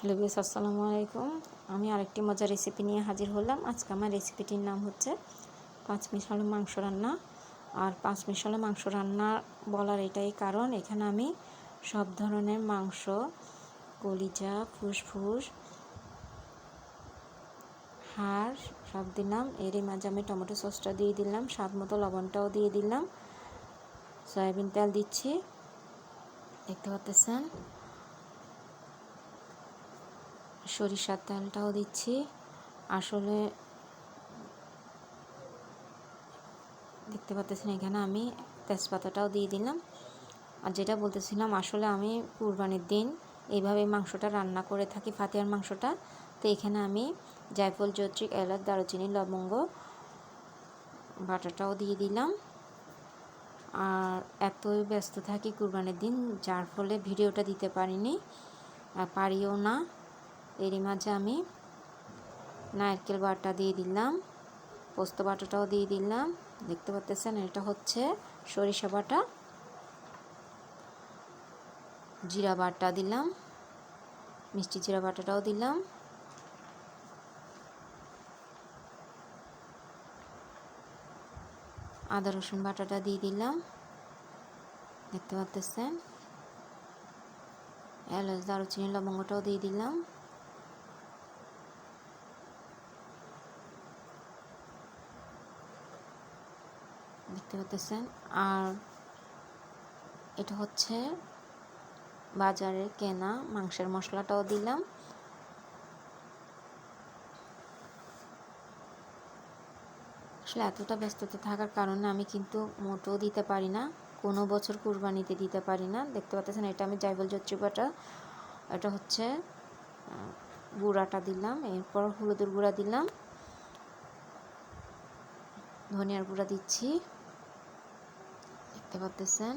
Hello বিয়াস আসসালামু আলাইকুম। আমি আরেকটি মজার রেসিপি নিয়ে হাজির হলাম। আজকে আমার রেসিপিটির নাম হচ্ছে পাঁচ মিশালো মাংস রান্না। আর পাঁচ মিশালো মাংস রান্না বলার এটাই কারণ, এখানে আমি সব ধরনের মাংস, কলিজা, ফুসফুস, হাড় সব দিলাম। এরই মাঝে আমি টমেটো সসটা দিয়ে দিলাম, স্বাদ মতো লবণটাও দিয়ে দিলাম। সয়াবিন তেল দিচ্ছি। দেখতে পাচ্ছেন? সরিষার তেলটাও দিচ্ছি। আসলে দেখতে পাচ্ছেন এখানে আমি তেজপাতাটাও দিয়ে দিলাম। আর যেটা বলতেছিলাম, আসলে আমি কুরবানির দিন এইভাবে মাংসটা রান্না করে থাকি ফাতিয়ার মাংসটা। তো এখানে আমি জায়ফল জৈত্রিক এলাচ, দারুচিনি, লবঙ্গ, বাটাটাও দিয়ে দিলাম। আর এতই ব্যস্ত থাকি কুরবানির দিন, যার ফলে ভিডিওটা দিতে পারিনি পারিও না। এরই মাঝে আমি নারকেল বাটা দিয়ে দিলাম, পোস্ত বাটাটাও দিয়ে দিলাম। দেখতে পাচ্ছেন, এটা হচ্ছে সরিষা বাটা। জিরা বাটা দিলাম, মিষ্টি জিরা বাটাটাও দিলাম। আদা রসুন বাটাটা দিয়ে দিলাম। দেখতে পাচ্ছেন, এলাচ, দারুচিনি, লবঙ্গটাও দিয়ে দিলাম। দেখতে পাচ্ছেন আর এটা হচ্ছে বাজারে কেনা মাংসের মশলাটাও দিলাম। আসলে এতটা ব্যস্ততা থাকার কারণে আমি কিন্তু মোটেও দিতে পারি না। কোনো বছর কুরবানিতে দিতে পারি না। দেখতে পাচ্ছেন এটা আমি জাইবল জত্রিপাটা এটা হচ্ছে গুঁড়াটা দিলাম। এরপর হলুদের গুঁড়া দিলাম। ধনিয়ার গুঁড়া দিচ্ছি। দেখতে পাচ্ছেন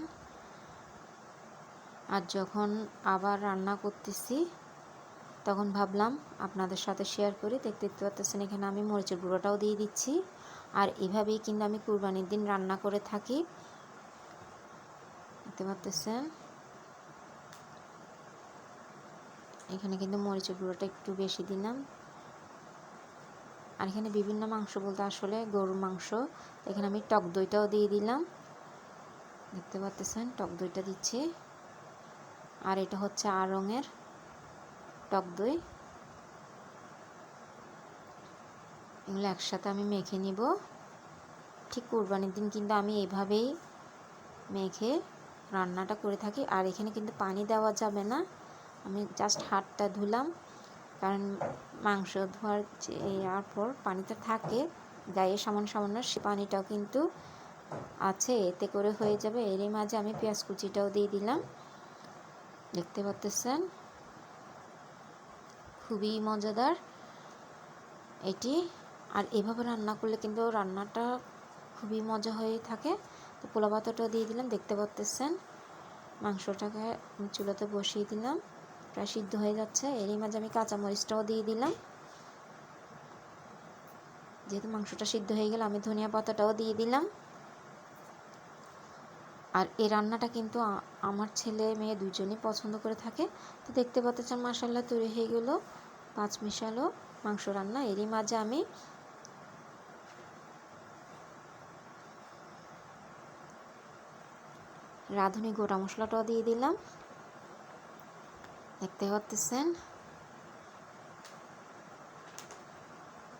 আর যখন আবার রান্না করতেছি, তখন ভাবলাম আপনাদের সাথে শেয়ার করি। দেখতে দেখতে পাচ্ছেন এখানে আমি মরিচের গুঁড়োটাও দিয়ে দিচ্ছি। আর এভাবেই কিন্তু আমি কুরবানির দিন রান্না করে থাকি। দেখতে পাচ্ছেন এখানে কিন্তু মরিচের গুঁড়োটা একটু বেশি দিলাম। আর এখানে বিভিন্ন মাংস বলতে আসলে গরুর মাংস। এখানে আমি টক দইটাও দিয়ে দিলাম। দেখতে পাচ্ছেন টক দইটা দিচ্ছি। আর এটা হচ্ছে আর রঙের টক দই। এগুলো একসাথে আমি মেখে নিব। ঠিক কোরবানির দিন কিন্তু আমি এইভাবেই মেখে রান্নাটা করে থাকি। আর এখানে কিন্তু পানি দেওয়া যাবে না। আমি জাস্ট হাতটা ধুলাম। কারণ মাংস ধোয়ার আর পর পানিটা থাকে, গায়ে সামান্য সামান্য সে পানিটাও কিন্তু আছে, এতে করে হয়ে যাবে। এরই মাঝে আমি পেঁয়াজ কুচিটাও দিয়ে দিলাম। দেখতে পাচ্তেছেন? খুবই মজাদার এটি। আর এভাবে রান্না করলে কিন্তু রান্নাটা খুবই মজা হয়ে থাকে। তো পোলা পাতাটাও দিয়ে দিলাম, দেখতে পাচ্তেছেন? মাংসটাকে চুলাতে বসিয়ে দিলাম। প্রায় সিদ্ধ হয়ে যাচ্ছে। এরই মাঝে আমি কাঁচামরিচটাও দিয়ে দিলাম। যেহেতু মাংসটা সিদ্ধ হয়ে গেলে, আমি ধনিয়া পাতাটাও দিয়ে দিলাম। আর এই রান্নাটা কিন্তু আমার ছেলে মেয়ে দুজনই পছন্দ করে থাকে। তো দেখতে পাচ্ছেন মাসাল্লা তৈরি হয়ে গেল, পাঁচ মিশালো মাংস রান্না, এরই মাঝে আমি রাঁধুনি গোটা মশলাটাও দিয়ে দিলাম। দেখতে পাচ্ছেন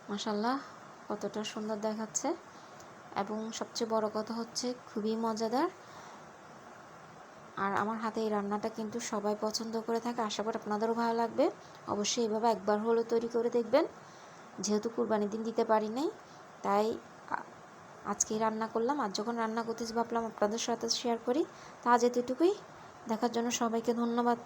মাসাল্লাহ কতটা সুন্দর দেখাচ্ছে। এবং সবচেয়ে বড় কথা হচ্ছে খুবই মজাদার আর আমার হাতে এই রান্নাটা কিন্তু সবাই পছন্দ করে থাকে, আশা করি আপনাদেরও ভালো লাগবে। অবশ্যই এভাবে একবার হলেও তৈরি করে দেখবেন। যেহেতু কুরবানির দিন দিতে পারি নাই, তাই আজকেই রান্না করলাম। আর যখন রান্না করতেছি ভাবলাম আপনাদের সাথে শেয়ার করি। তা আজ এতটুকুই। দেখার জন্য সবাইকে ধন্যবাদ।